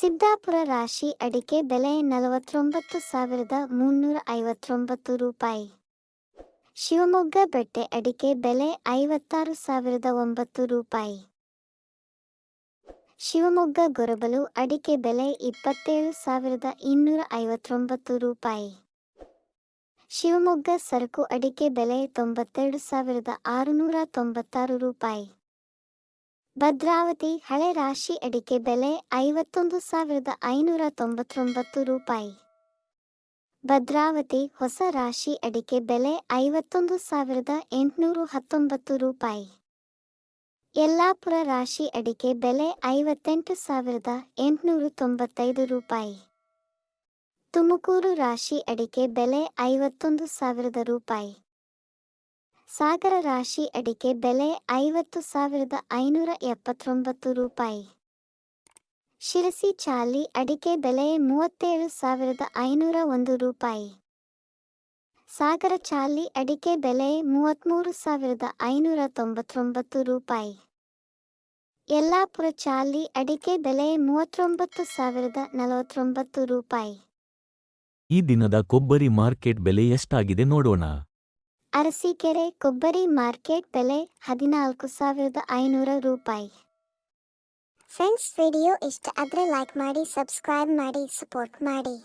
ಸಿದ್ದಾಪುರ ರಾಶಿ ಅಡಿಕೆ ಬೆಲೆ ನಲವತ್ತೊಂಬತ್ತು ಸಾವಿರದ ಮುನ್ನೂರ ಐವತ್ತೊಂಬತ್ತು ರೂಪಾಯಿ. ಶಿವಮೊಗ್ಗ ಬೆಟ್ಟೆ ಅಡಿಕೆ ಬೆಲೆ ಐವತ್ತಾರು ಸಾವಿರದ ಒಂಬತ್ತು ರೂಪಾಯಿ. ಶಿವಮೊಗ್ಗ ಗೊರಬಲು ಅಡಿಕೆ ಬೆಲೆ ಇಪ್ಪತ್ತೇಳು ಸಾವಿರದ ಇನ್ನೂರ ಐವತ್ತೊಂಬತ್ತು ರೂಪಾಯಿ. ಶಿವಮೊಗ್ಗ ಸರಕು ಅಡಿಕೆ ಬೆಲೆ ತೊಂಬತ್ತೆರಡು ಸಾವಿರದ ಆರುನೂರ ತೊಂಬತ್ತಾರು ರೂಪಾಯಿ. ಭದ್ರಾವತಿ ಹಳೆ ರಾಶಿ ಅಡಿಕೆ ಬೆಲೆ ಐವತ್ತೊಂದು ಸಾವಿರದ ಐನೂರ ತೊಂಬತ್ತೊಂಬತ್ತು ರೂಪಾಯಿ. ಭದ್ರಾವತಿ ಹೊಸ ರಾಶಿ ಅಡಿಕೆ ಬೆಲೆ ಐವತ್ತೊಂದು ಸಾವಿರದ ಎಂಟುನೂರು ಹತ್ತೊಂಬತ್ತು ರೂಪಾಯಿ. ಯಲ್ಲಾಪುರ ರಾಶಿ ಅಡಿಕೆ ಬೆಲೆ ಐವತ್ತೆಂಟು ಸಾವಿರದ ಎಂಟುನೂರು ತೊಂಬತ್ತೈದು ರೂಪಾಯಿ. ತುಮಕೂರು ರಾಶಿ ಅಡಿಕೆ ಬೆಲೆ ಐವತ್ತೊಂದು ಸಾವಿರದ ರೂಪಾಯಿ. ಸಾಗರ ರಾಶಿ ಅಡಿಕೆ ಬೆಲೆ ಐವತ್ತು ಸಾವಿರದ ಐನೂರ ಎಪ್ಪತ್ತೊಂಬತ್ತು ರೂಪಾಯಿ. ಶಿರಸಿ ಚಾಲಿ ಅಡಿಕೆ ಬೆಲೆ ಮೂವತ್ತೇಳು ಸಾವಿರದ ಐನೂರ ಒಂದು ರೂಪಾಯಿ. ಸಾಗರ ಚಾಲಿ ಅಡಿಕೆ ಬೆಲೆ ಮೂವತ್ತ್ಮೂರು ಸಾವಿರದ ಐನೂರ ತೊಂಬತ್ತೊಂಬತ್ತು ರೂಪಾಯಿ. ಯಲ್ಲಾಪುರ ಚಾಲಿ ಅಡಿಕೆ ಬೆಲೆ ಮೂವತ್ತೊಂಬತ್ತು ಸಾವಿರದ ನಲವತ್ತೊಂಬತ್ತು ರೂಪಾಯಿ. ಈ ದಿನದ ಕೊಬ್ಬರಿ ಮಾರ್ಕೆಟ್ ಬೆಲೆ ಎಷ್ಟಾಗಿದೆ ನೋಡೋಣ. ಅರಸೀಕೆರೆ ಕೊಬ್ಬರಿ ಮಾರ್ಕೆಟ್ ಬೆಲೆ ಹದಿನಾಲ್ಕು ಸಾವಿರದ ಐನೂರ ರೂಪಾಯಿ. ಫ್ರೆಂಡ್ಸ್, ವಿಡಿಯೋ ಇಷ್ಟ ಆದರೆ ಲೈಕ್ ಮಾಡಿ ಸಬ್ಸ್ಕ್ರೈಬ್ ಮಾಡಿ ಸಪೋರ್ಟ್ ಮಾಡಿ.